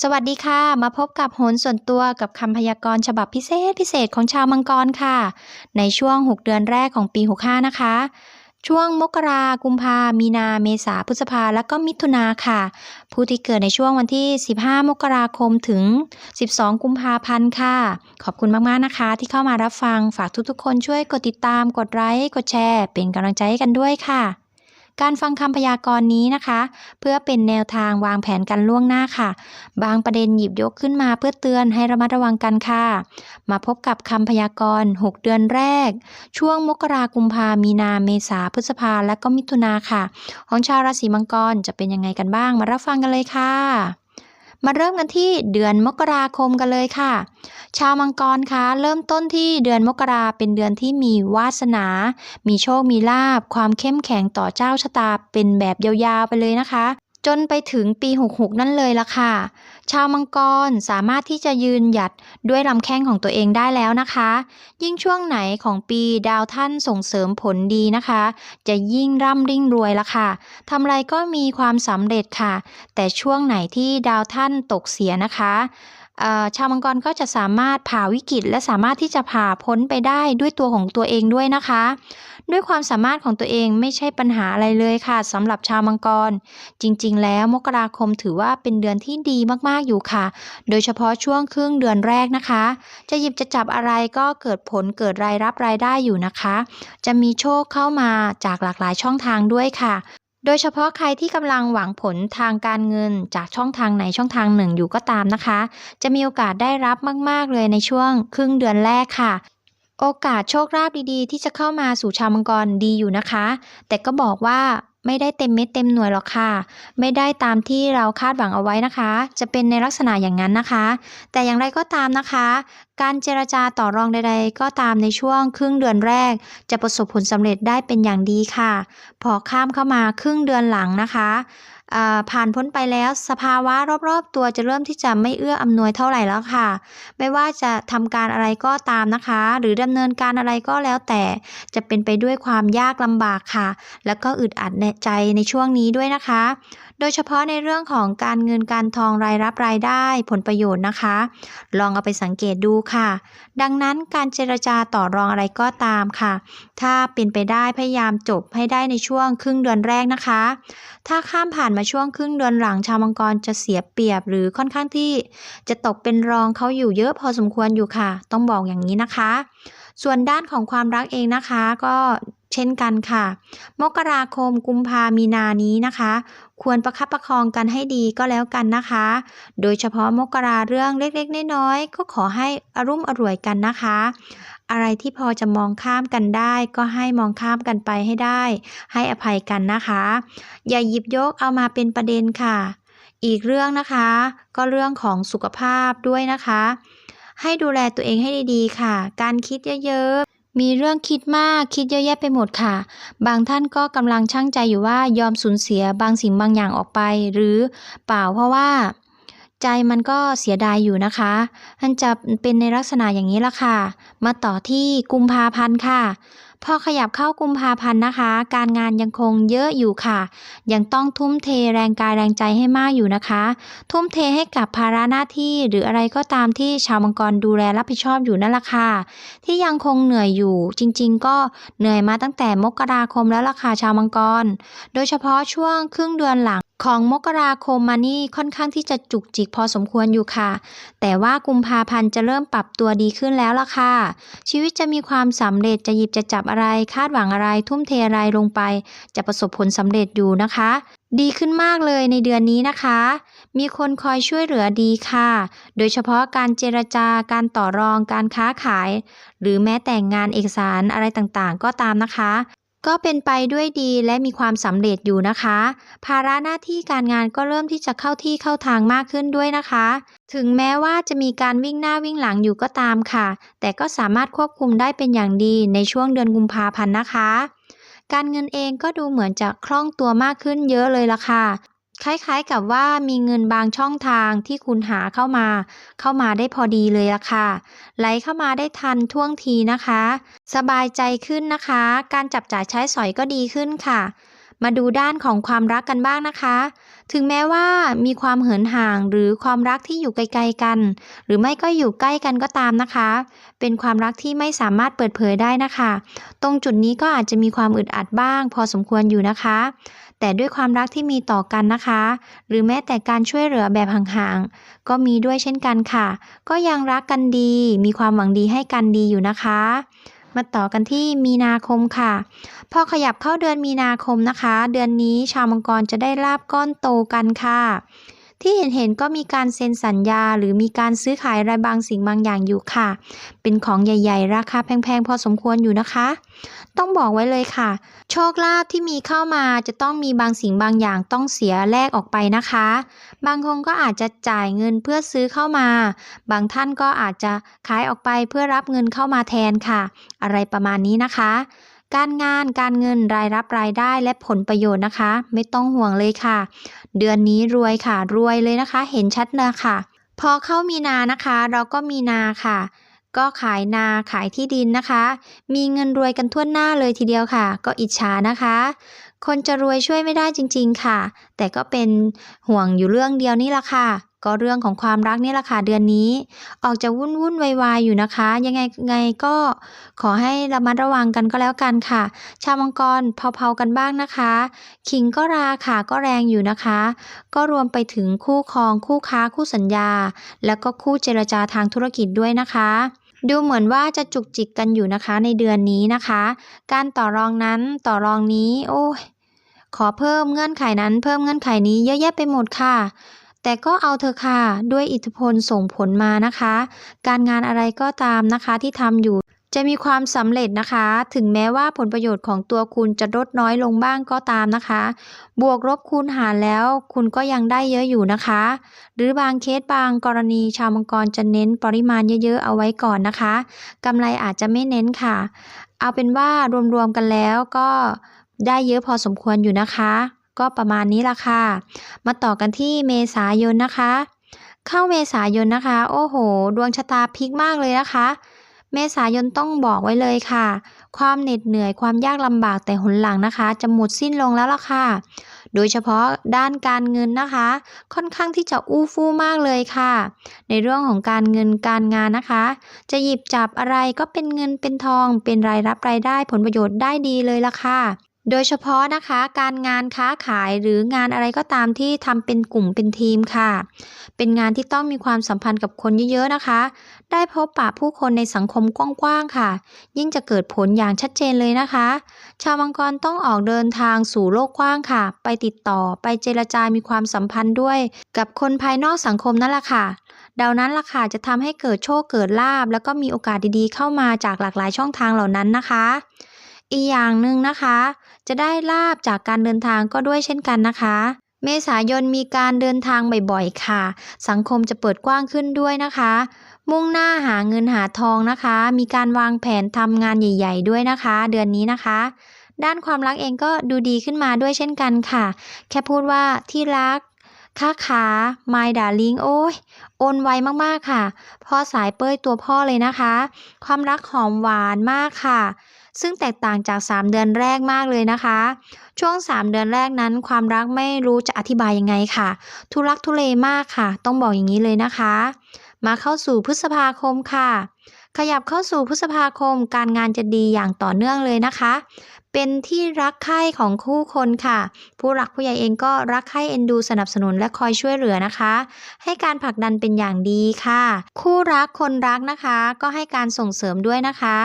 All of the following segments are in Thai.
สวัสดีค่ะ มาพบกับโหนส่วนตัวกับคำพยากรณ์ฉบับพิเศษพิเศษของชาวมังกรค่ะ ในช่วง 6 เดือนแรกของปี 65 นะคะ ช่วงมกรากุมภามีนาเมษาพฤษภาและก็มิถุนาค่ะ ผู้ที่เกิดในช่วงวันที่ 15 มกราคมถึง 12 กุมภาพันธ์ค่ะ ขอบคุณมากๆนะคะ ที่เข้ามารับฟังฝากทุกๆ คนช่วยกดติดตามกดไลค์กดแชร์ เป็นกำลังใจให้กันด้วยค่ะ การฟังคำพยากรณ์นี้นะคะ เพื่อเป็นแนวทางวางแผนกันล่วงหน้าค่ะ บางประเด็นหยิบยกขึ้นมาเพื่อเตือนให้ระมัดระวังกันค่ะ มาพบกับคำพยากรณ์ 6 เดือนแรก ช่วงมกรากุมภามีนาเมษาพฤษภาและก็มิถุนาค่ะ ของชาวราศีมังกรจะเป็นยังไงกันบ้างมารับฟังกันเลยค่ะ มาเริ่มกันที่เดือนมกราคมกันเลยค่ะ ชาวมังกรคะเริ่มต้นที่เดือนมกราเป็นเดือนที่มีวาสนา มีโชคมีลาบ ความเข้มแข็งต่อเจ้าชะตาเป็นแบบยาวๆไปเลยนะคะ จนไปถึงปี 66 นั่นเลยละค่ะ ชาวมังกรสามารถที่จะยืนหยัดด้วยลำแข้งของตัวเองได้แล้วนะคะ ยิ่งช่วงไหนของปีดาวท่านส่งเสริมผลดีนะคะ จะยิ่งร่ำริ่งรวยละค่ะทำไรก็มีความสำเร็จค่ะ แต่ช่วงไหนที่ดาวท่านตกเสียนะคะชาวมังกรก็จะสามารถผ่าวิกฤตและสามารถที่จะผ่าพ้นไปได้ด้วยตัวของตัวเองด้วยนะคะ ด้วยความสามารถของตัวเองไม่ใช่ปัญหาอะไรเลยค่ะสำหรับชาวมังกร จริง ๆ แล้วมกราคมถือว่าเป็นเดือนที่ดีมากๆอยู่ค่ะ โดยเฉพาะช่วงครึ่งเดือนแรกนะคะ จะหยิบจะจับอะไรก็เกิดผลเกิดรายรับรายได้อยู่นะคะ จะมีโชคเข้ามาจากหลากหลายช่องทางด้วยค่ะโดยเฉพาะใครที่กำลังหวังผลทางการเงินจากช่องทางไหนช่องทางหนึ่งอยู่ก็ตามนะคะ จะมีโอกาสได้รับมาก ๆ เลยในช่วงครึ่งเดือนแรกค่ะ โอกาสโชคลาภดีๆ ที่จะเข้ามาสู่ชาวมังกรดีอยู่นะคะ แต่ก็บอกว่าไม่ได้เต็มเม็ดเต็มหน่วยหรอกค่ะ ไม่ได้ตามที่เราคาดหวังเอาไว้นะคะ จะเป็นในลักษณะอย่างนั้นนะคะ แต่อย่างไรก็ตามนะคะ การเจรจาต่อรองใด ๆ ก็ตามในช่วงครึ่งเดือนแรก จะประสบผลสำเร็จได้เป็นอย่างดีค่ะ พอข้ามเข้ามาครึ่งเดือนหลังนะคะ ผ่านพ้นไปแล้ว สภาวะรอบๆ ตัวจะเริ่มที่จะไม่เอื้ออำนวยเท่าไหร่แล้วค่ะ ไม่ว่าจะทำการอะไรก็ตามนะคะ หรือดำเนินการอะไรก็แล้วแต่จะเป็นไปด้วยความยากลำบากค่ะ แล้วก็อึดอัดในใจในช่วงนี้ด้วยนะคะ โดยเฉพาะในเรื่องของการเงินการทองรายรับรายได้ผลประโยชน์นะคะ ลองเอาไปสังเกตดูค่ะ ดังนั้นการเจรจาต่อรองอะไรก็ตามค่ะ ถ้าเป็นไปได้พยายามจบให้ได้ในช่วงครึ่งเดือนแรกนะคะ ถ้าข้ามผ่านมาช่วงครึ่งเดือนหลังชาวมังกรจะเสียเปรียบหรือค่อนข้างที่จะตกเป็นรองเขาอยู่เยอะพอสมควรอยู่ค่ะ ต้องบอกอย่างนี้นะคะ ส่วนด้านของความรักเองนะคะก็เช่นกันค่ะ มกราคมกุมภามีนานี้นะคะ ควรประคับประคองกันให้ดีก็แล้วกันนะคะ โดยเฉพาะมกราเรื่องเล็กๆน้อยๆก็ขอให้อรุ่มอร่วยกันนะคะ อะไรที่พอจะมองข้ามกันได้ ก็ให้มองข้ามกันไปให้ได้ ให้อภัยกันนะคะ อย่าหยิบยกเอามาเป็นประเด็นค่ะ อีกเรื่องนะคะ ก็เรื่องของสุขภาพด้วยนะคะ ให้ดูแลตัวเองให้ดีๆ ค่ะ การคิดเยอะๆมีเรื่องคิดมากคิดเยอะแยะไปหมดค่ะ บางท่านก็กำลังช่างใจอยู่ว่ายอมสูญเสียบางสิ่งบางอย่างออกไป หรือเปล่าเพราะว่า ใจมันก็เสียดายอยู่นะคะท่านจะเป็นในลักษณะอย่างนี้ละค่ะ มาต่อที่กุมภาพันธ์ค่ะพอขยับเข้ากุมภาพันธ์นะคะ การงานยังคงเยอะอยู่ค่ะ ยังต้องทุ่มเทแรงกายแรงใจให้มากอยู่นะคะ ทุ่มเทให้กับภาระหน้าที่หรืออะไรก็ตามที่ชาวมังกรดูแลรับผิดชอบอยู่นั่นแหละค่ะ ที่ยังคงเหนื่อยอยู่ จริง ๆ ก็เหนื่อยมาตั้งแต่มกราคมแล้วล่ะค่ะชาวมังกร โดยเฉพาะช่วงครึ่งเดือนหลัง ของมกราคมมานี่ค่อนข้างที่จะจุกจิกพอสมควรอยู่ค่ะ แต่ว่ากุมภาพันธ์จะเริ่มปรับตัวดีขึ้นแล้วล่ะค่ะ ชีวิตจะมีความสำเร็จจะหยิบจะจับอะไร คาดหวังอะไร ทุ่มเทอะไรลงไป จะประสบผลสำเร็จอยู่นะคะ ดีขึ้นมากเลยในเดือนนี้นะคะ มีคนคอยช่วยเหลือดีค่ะ โดยเฉพาะการเจรจาการต่อรองการค้าขาย หรือแม้แต่งานเอกสารอะไรต่างๆ ก็ตามนะคะ ก็เป็นไปด้วยดีและมีความสำเร็จอยู่นะคะ ภาระหน้าที่การงานก็เริ่มที่จะเข้าที่เข้าทางมากขึ้นด้วยนะคะ ถึงแม้ว่าจะมีการวิ่งหน้าวิ่งหลังอยู่ก็ตามค่ะ แต่ก็สามารถควบคุมได้เป็นอย่างดีในช่วงเดือนกุมภาพันธ์นะคะ การเงินเองก็ดูเหมือนจะคล่องตัวมากขึ้นเยอะเลยล่ะค่ะ คล้ายๆกับว่ามีเงินบางช่องทางที่คุณหาเข้ามา เข้ามาได้พอดีเลยล่ะค่ะ ไหลเข้ามาได้ทันท่วงทีนะคะ สบายใจขึ้นนะคะ การจับจ่ายใช้สอยก็ดีขึ้นค่ะ มาดูด้านของความรักกันบ้างนะคะ ถึงแม้ว่ามีความเหินห่างหรือความรักที่อยู่ไกลๆกัน หรือไม่ก็อยู่ใกล้กันก็ตามนะคะ เป็นความรักที่ไม่สามารถเปิดเผยได้นะคะ ตรงจุดนี้ก็อาจจะมีความอึดอัดบ้าง พอสมควรอยู่นะคะ แต่ด้วยความรักที่มีต่อกันนะคะ หรือแม้แต่การช่วยเหลือแบบห่างๆก็มีด้วยเช่นกันค่ะ ก็ยังรักกันดี มีความหวังดีให้กันดีอยู่นะคะ มาต่อกันที่มีนาคมค่ะ พอขยับเข้าเดือนมีนาคมนะคะ เดือนนี้ชาวมังกรจะได้ลาบก้อนโตกันค่ะ ที่เห็นเห็นๆก็มีการเซ็นสัญญา หรือมีการซื้อขายอะไรบางสิ่งบางอย่างอยู่ค่ะ เป็นของใหญ่ ๆ ราคาแพงๆพอสมควรอยู่นะคะ ต้องบอกไว้เลยค่ะ โชคลาภที่มีเข้ามาจะต้องมีบางสิ่งบางอย่างต้องเสียแลกออกไปนะคะ บางคนก็อาจจะจ่ายเงินเพื่อซื้อเข้ามา บางท่านก็อาจจะขายออกไปเพื่อรับเงินเข้ามาแทนค่ะ อะไรประมาณนี้นะคะ การงานการเงินรายรับรายได้และผลประโยชน์นะคะ ไม่ต้องห่วงเลยค่ะ เดือนนี้รวยค่ะ รวยเลยนะคะ เห็นชัดเลยค่ะ พอเข้ามีนานะคะ เราก็มีนาค่ะ ก็ขายนาขายที่ดินนะคะ มีเงินรวยกันทั่วหน้าเลยทีเดียวค่ะ ก็อิจฉานะคะ คนจะรวยช่วยไม่ได้จริง ๆค่ะ แต่ก็เป็นห่วงอยู่เรื่องเดียวนี่แหละค่ะ ก็เรื่องของความรักนี่แหละค่ะเดือนนี้ ออกจะวุ่นวุ่นๆวายอยู่นะคะ ยังไงไงก็ขอให้ระมัดระวังกันก็แล้วกันค่ะ ชาวมังกรเผาๆกันบ้างนะคะ ขิงก็ราค่ะก็แรงอยู่นะคะ ก็รวมไปถึงคู่ครองคู่ค้าคู่สัญญา แล้วก็คู่เจรจาทางธุรกิจด้วยนะคะดูเหมือนว่าจะจุกจิกกันอยู่นะคะในเดือนนี้นะคะ การต่อรองนั้นต่อรองนี้ โอ้ยขอเพิ่มเงื่อนไขนั้นเพิ่มเงื่อนไขนี้เยอะแยะไปหมดค่ะ แต่ก็เอาเถอค่ะ ด้วยอิทธิพลส่งผลมานะคะ การงานอะไรก็ตามนะคะที่ทำอยู่จะมีความสำเร็จนะคะ ถึงแม้ว่าผลประโยชน์ของตัวคุณจะลดน้อยลงบ้างก็ตามนะคะ บวกลบคูณหารแล้ว คุณก็ยังได้เยอะอยู่นะคะ หรือบางเคสบางกรณีชาวมังกรจะเน้นปริมาณเยอะๆเอาไว้ก่อนนะคะกำไรอาจจะไม่เน้นค่ะ เอาเป็นว่ารวมๆกันแล้วก็ได้เยอะพอสมควรอยู่นะคะ ก็ประมาณนี้ละค่ะ มาต่อกันที่เมษายนนะคะ เข้าเมษายนนะคะ โอ้โห ดวงชะตาพลิกมากเลยนะคะ เมษายนต้องบอกไว้เลยค่ะ ความเหน็ดเหนื่อยความยากลำบากแต่หนหลังนะคะ จะหมดสิ้นลงแล้วล่ะค่ะโดยเฉพาะด้านการเงินนะคะ ค่อนข้างที่จะอู้ฟู่มากเลยค่ะ ในเรื่องของการเงินการงานนะคะ จะหยิบจับอะไรก็เป็นเงินเป็นทอง เป็นรายรับรายได้ผลประโยชน์ได้ดีเลยล่ะค่ะ โดยเฉพาะนะคะการงานค้าขายหรืองานอะไรก็ตามที่ทำเป็นกลุ่มเป็นทีมค่ะ เป็นงานที่ต้องมีความสัมพันธ์กับคนเยอะๆนะคะ ได้พบปะผู้คนในสังคมกว้างๆค่ะ ยิ่งจะเกิดผลอย่างชัดเจนเลยนะคะ ชาวมังกรต้องออกเดินทางสู่โลกกว้างค่ะ ไปติดต่อไปเจรจามีความสัมพันธ์ด้วย กับคนภายนอกสังคมนั่นแหละค่ะดังนั้นล่ะค่ะจะทำให้เกิดโชคเกิดลาบแล้วก็มีโอกาสดีๆ เข้ามาจากหลากหลายช่องทางเหล่านั้นนะคะ อีกอย่างหนึ่งนะคะ จะได้ลาบจากการเดินทางก็ด้วยเช่นกันนะคะ เมษายนมีการเดินทางบ่อยๆค่ะ สังคมจะเปิดกว้างขึ้นด้วยนะคะ มุ่งหน้าหาเงินหาทองนะคะ มีการวางแผนทำงานใหญ่ ๆ ด้วยนะคะ เดือนนี้นะคะ ด้านความรักเองก็ดูดีขึ้นมาด้วยเช่นกันค่ะ แค่พูดว่าที่รักค้าขา my darling โอ้ย โอนไวมากๆค่ะ พ่อสายเป้ยตัวพ่อเลยนะคะ ความรักหอมหวานมากค่ะ ซึ่งแตกต่างจาก 3 เดือนแรกมากเลยนะคะ ช่วง 3 เดือนแรกนั้นความรักไม่รู้จะอธิบายยังไงค่ะ ทุลักทุเลมากค่ะ ต้องบอกอย่างนี้เลยนะคะ มาเข้าสู่พฤษภาคมค่ะ ขยับเข้าสู่พฤษภาคม การงานจะดีอย่างต่อเนื่องเลยนะคะ เป็นที่รักใคร่ของคู่คนค่ะ ผู้หลักผู้ใหญ่เองก็รักใคร่เอ็นดูสนับสนุนและคอยช่วยเหลือนะคะ ให้การผลักดันเป็นอย่างดีค่ะ คู่รักคนรักนะคะ ก็ให้การส่งเสริมด้วยนะคะ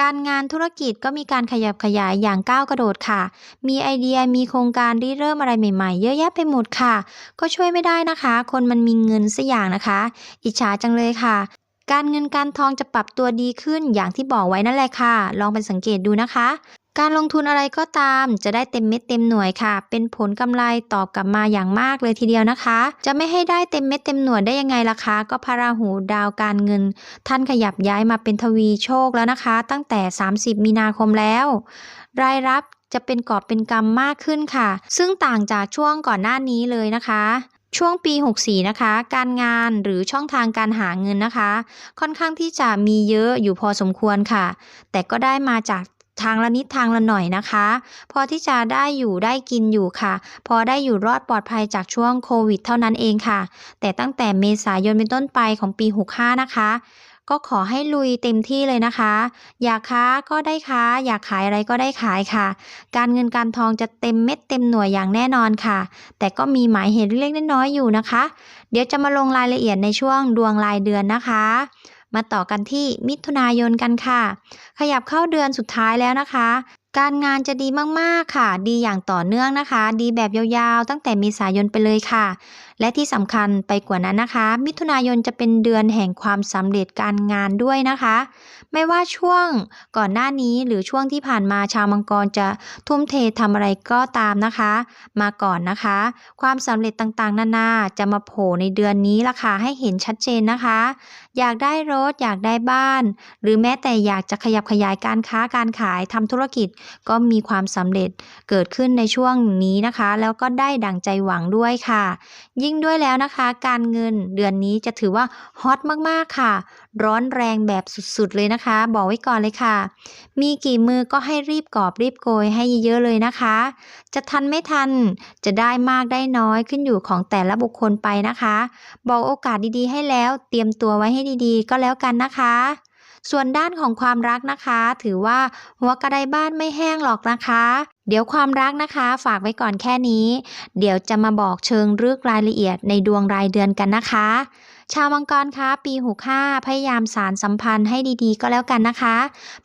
การงานธุรกิจก็มีการขยับขยายอย่างก้าวกระโดดค่ะ มีไอเดียมีโครงการริเริ่มอะไรใหม่ๆ เยอะแยะไปหมดค่ะ ก็ช่วยไม่ได้นะคะ คนมันมีเงินสัอย่างนะคะ อิจฉาจังเลยค่ะ การเงินการทองจะปรับตัวดีขึ้นอย่างที่บอกไว้นั่นแหละค่ะ ลองไปสังเกตดูนะคะ การลงทุนอะไรก็ตาม จะได้เต็มเม็ดเต็มหน่วยค่ะ เป็นผลกำไรตอบกลับมาอย่างมากเลยทีเดียวนะคะ จะไม่ให้ได้เต็มเม็ดเต็มหน่วยได้ยังไงล่ะคะ ก็พระราหูดาวการเงิน ท่านขยับย้ายมาเป็นทวีโชคแล้วนะคะ ตั้งแต่ 30 มีนาคมแล้ว รายรับจะเป็นกอบเป็นกำมากขึ้นค่ะ ซึ่งต่างจากช่วงก่อนหน้านี้เลยนะคะ ช่วงปี 64 นะคะ การงานหรือช่องทางการหาเงินนะคะ ค่อนข้างที่จะมีเยอะอยู่พอสมควรค่ะ แต่ก็ได้มาจากทางละนิดทางละหน่อยนะคะ พอที่จะได้อยู่ได้กินอยู่ค่ะ พอได้อยู่รอดปลอดภัยจากช่วงโควิดเท่านั้นเองค่ะ แต่ตั้งแต่เมษายนเป็นต้นไปของปี 65 นะคะ ก็ขอให้ลุยเต็มที่เลยนะคะ อยากค้าก็ได้ค้า อยากขายอะไรก็ได้ขายค่ะ การเงินการทองจะเต็มเม็ดเต็มหน่วยอย่างแน่นอนค่ะ แต่ก็มีหมายเหตุเล็กน้อยอยู่นะคะ เดี๋ยวจะมาลงรายละเอียดในช่วงดวงรายเดือนนะคะมาต่อกันที่มิถุนายนกันค่ะ ขยับเข้าเดือนสุดท้ายแล้วนะคะ การงานจะดีมากๆค่ะ ดีอย่างต่อเนื่องนะคะ ดีแบบยาวๆ ตั้งแต่เมษายนไปเลยค่ะ และที่สำคัญไปกว่านั้นนะคะ มิถุนายนจะเป็นเดือนแห่งความสำเร็จการงานด้วยนะคะ ไม่ว่าช่วงก่อนหน้านี้หรือช่วงที่ผ่านมาชาวมังกรจะทุ่มเททำอะไรก็ตามนะคะ มาก่อนนะคะ ความสำเร็จต่างๆ นานาจะมาโผล่ในเดือนนี้ล่ะค่ะให้เห็นชัดเจนนะคะอยากได้รถ อยากได้บ้าน หรือแม้แต่อยากจะขยับขยายการค้าการขายทำธุรกิจก็มีความสำเร็จเกิดขึ้นในช่วงนี้นะคะ แล้วก็ได้ดั่งใจหวังด้วยค่ะ ยิ่งด้วยแล้วนะคะ การเงินเดือนนี้จะถือว่าฮอตมากๆค่ะร้อนแรงแบบสุดๆเลยนะคะ บอกไว้ก่อนเลยค่ะ มีกี่มือก็ให้รีบกอบรีบโกยให้เยอะๆเลยนะคะ จะทันไม่ทันจะได้มากได้น้อยขึ้นอยู่ของแต่ละบุคคลไปนะคะ บอกโอกาสดีๆ ให้แล้วเตรียมตัวไว้ให้ดีๆ ก็แล้วกันนะคะส่วนด้านของความรักนะคะ ถือว่าหัวกระไดบ้านไม่แห้งหรอกนะคะ เดี๋ยวความรักนะคะ ฝากไว้ก่อนแค่นี้ เดี๋ยวจะมาบอกเชิงลึกรายละเอียดในดวงรายเดือนกันนะคะ ชาวมังกรคะปีหก้าพยายามสารสัมพันธ์ให้ดีๆ ก็แล้วกันนะคะ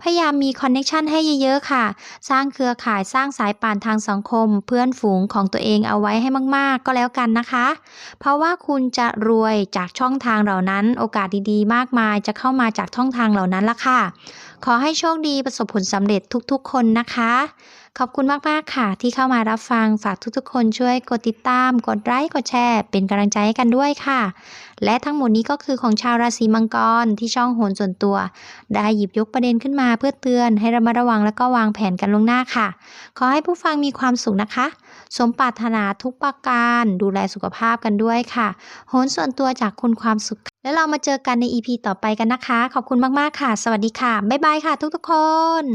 พยายามมีคอนเน็ชันให้เยอะๆค่ะ สร้างเครือข่ายสร้างสายป่านทางสังคม เพื่อนฝูงของตัวเองเอาไว้ให้มากๆ ก็แล้วกันนะคะ เพราะว่าคุณจะรวยจากช่องทางเหล่านั้น โอกาสดีๆ มากมายจะเข้ามาจากช่องทางเหล่านั้นละค่ะ ขอให้โชคดีประสบผลสำเร็จทุกๆ คนนะคะ ขอบคุณมากๆค่ะ ที่เข้ามารับฟังฝากทุกๆ คนช่วยกดติดตาม กดไลค์กดแชร์ เป็นกำลังใจให้กันด้วยค่ะ และทั้งหมดนี้ก็คือของชาวราศีมังกรที่ช่องโหนส่วนตัว ได้หยิบยกประเด็นขึ้นมาเพื่อเตือนให้ระมัดระวังและก็วางแผนกันล่วงหน้าค่ะ ขอให้ผู้ฟังมีความสุขนะคะ สมปรารถนาทุกประการดูแลสุขภาพกันด้วยค่ะโหนส่วนตัวจากคุณความสุข แล้วเรามาเจอกันใน EP ต่อไปกันนะคะ ขอบคุณมาก ๆ ค่ะ สวัสดีค่ะ บ๊ายบายค่ะทุกๆคน